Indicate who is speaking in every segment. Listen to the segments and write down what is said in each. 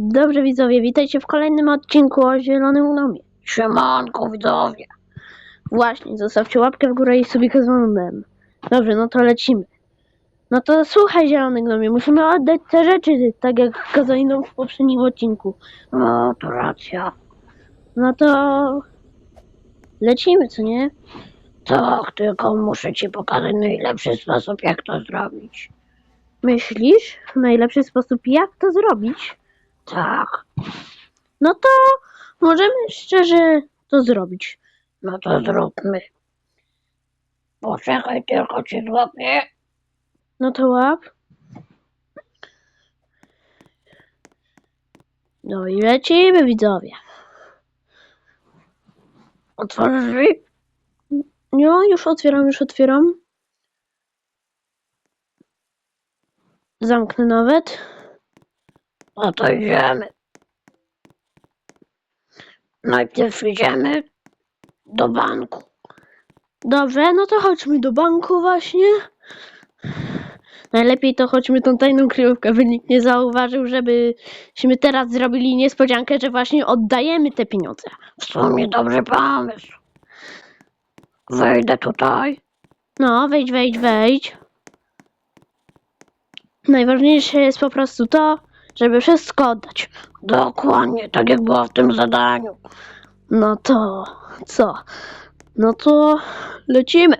Speaker 1: Dobrze widzowie, witajcie w kolejnym odcinku o Zielonym Gnomie. Siemanko widzowie. Właśnie, zostawcie łapkę w górę i sobie dzwonem. Dobrze, no to lecimy. No to słuchaj Zielony Gnomie, musimy oddać te rzeczy, tak jak kazali w poprzednim odcinku. No, to racja. No to lecimy, co nie? Tak, tylko muszę ci pokazać najlepszy sposób, jak to zrobić. Myślisz? Najlepszy sposób, jak to zrobić? Tak. No to możemy szczerze to zrobić. No to zróbmy. Poczekaj, tylko cię złapię. No to łap. No i lecimy, widzowie. Otworzysz drzwi? No, już otwieram, już otwieram. Zamknę nawet. No to idziemy. Najpierw idziemy do banku. Dobrze, no to chodźmy do banku właśnie. Najlepiej to chodźmy tą tajną kryjówkę, by nikt nie zauważył, żebyśmy teraz zrobili niespodziankę, że właśnie oddajemy te pieniądze. W sumie dobry pomysł. Wejdę tutaj. No, wejdź, wejdź, wejdź. Najważniejsze jest po prostu to, żeby wszystko oddać. Dokładnie, tak jak było w tym zadaniu. No to co? No to lecimy.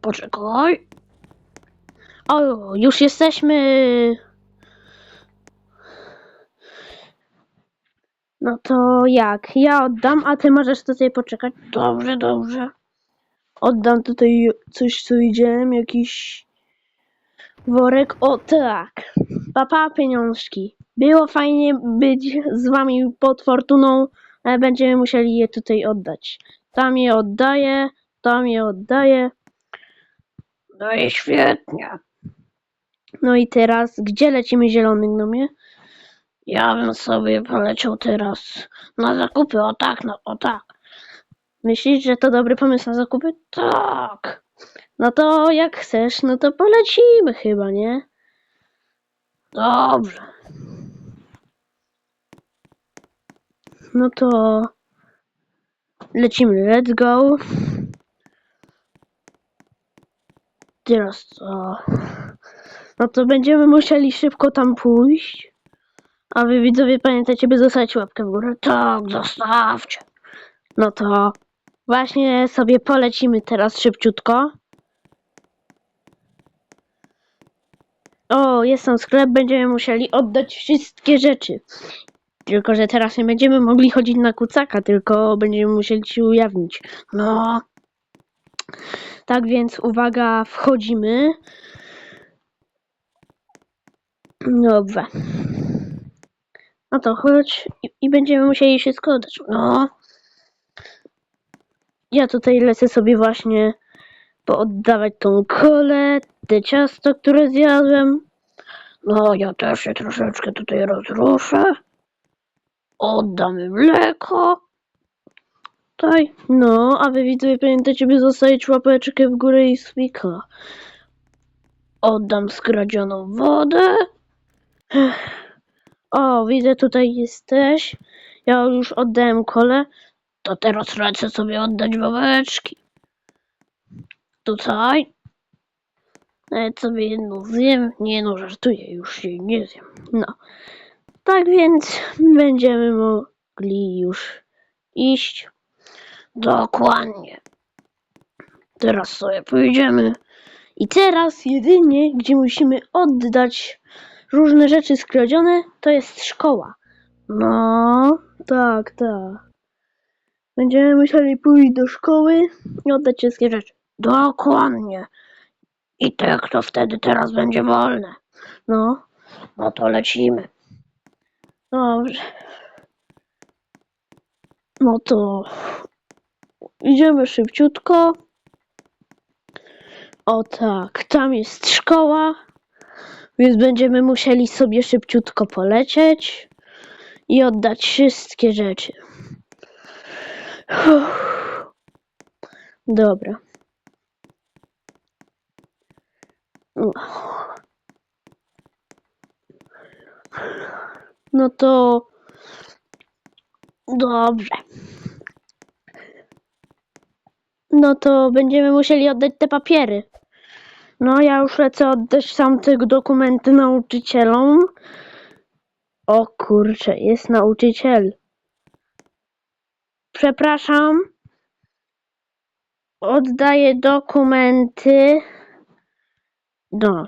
Speaker 1: Poczekaj. O, już jesteśmy. No to jak? Ja oddam, a ty możesz tutaj poczekać. Dobrze, dobrze. Oddam tutaj coś, co widziałem, jakiś worek. O tak. Papa pieniążki. Było fajnie być z wami pod fortuną, ale będziemy musieli je tutaj oddać. Tam je oddaję, tam je oddaję. No i świetnie. No i teraz, gdzie lecimy zielony gnomie? Ja bym sobie poleciał teraz na zakupy, o tak, no o tak. Myślisz, że to dobry pomysł na zakupy? Tak. No to jak chcesz, no to polecimy chyba, nie? Dobrze. No to lecimy, let's go. Teraz co? No to będziemy musieli szybko tam pójść. A wy widzowie pamiętajcie, by zostawić łapkę w górę. Tak, zostawcie. No to właśnie sobie polecimy teraz szybciutko. O, jest tam sklep, będziemy musieli oddać wszystkie rzeczy. Tylko, że teraz nie będziemy mogli chodzić na kucaka, tylko będziemy musieli się ujawnić. No. Tak więc uwaga, wchodzimy. Dobra. No to chodź i, i będziemy musieli wszystko oddać. No. Ja tutaj lecę sobie właśnie pooddawać tą kolę, te ciasto, które zjadłem. No, ja też się troszeczkę tutaj rozruszę. Oddamy mleko. Tutaj. No, a wy widzowie pamiętajcie, by zostawić łapeczkę w górę i swika. Oddam skradzioną wodę. O, widzę tutaj jesteś. Ja już oddałem kole. To teraz lecę sobie oddać łapeczki. Tutaj. Nawet sobie jedną zjem. Nie no, żartuję, już jej nie zjem. No. Tak więc będziemy mogli już iść. Dokładnie. Teraz sobie pójdziemy. I teraz jedynie, gdzie musimy oddać różne rzeczy skradzione, to jest szkoła. No, tak, tak. Będziemy musieli pójść do szkoły i oddać wszystkie rzeczy. Dokładnie. I to jak to wtedy teraz będzie wolne. No, no to lecimy. Dobrze. No to idziemy szybciutko. O tak, tam jest szkoła, więc będziemy musieli sobie szybciutko polecieć i oddać wszystkie rzeczy. Uff. Dobra. Uff. No to dobrze. No to będziemy musieli oddać te papiery. No ja już lecę oddać sam te dokumenty nauczycielom. O kurczę, jest nauczyciel. Przepraszam. Oddaję dokumenty. No.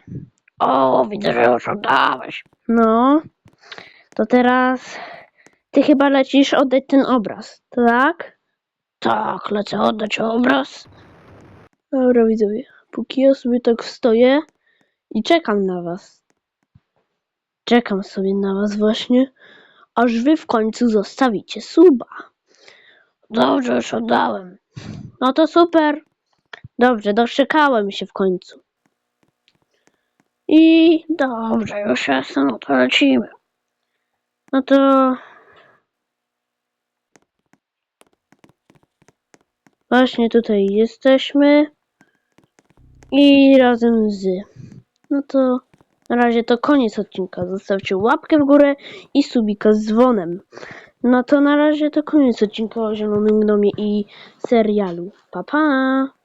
Speaker 1: O, widzę, że już oddałeś. No. To teraz ty chyba lecisz oddać ten obraz, tak? Tak, lecę oddać obraz. Dobra, widzowie. Póki ja sobie tak stoję i czekam na was. Czekam sobie na was właśnie, aż wy w końcu zostawicie suba. Dobrze, już oddałem. No to super. Dobrze, doczekałem się w końcu. I dobrze, już jestem, no to lecimy. No to... Właśnie tutaj jesteśmy. I razem z... No to na razie to koniec odcinka. Zostawcie łapkę w górę i subika z dzwonem. No to na razie to koniec odcinka o Zielonym Gnomie i serialu. Pa pa!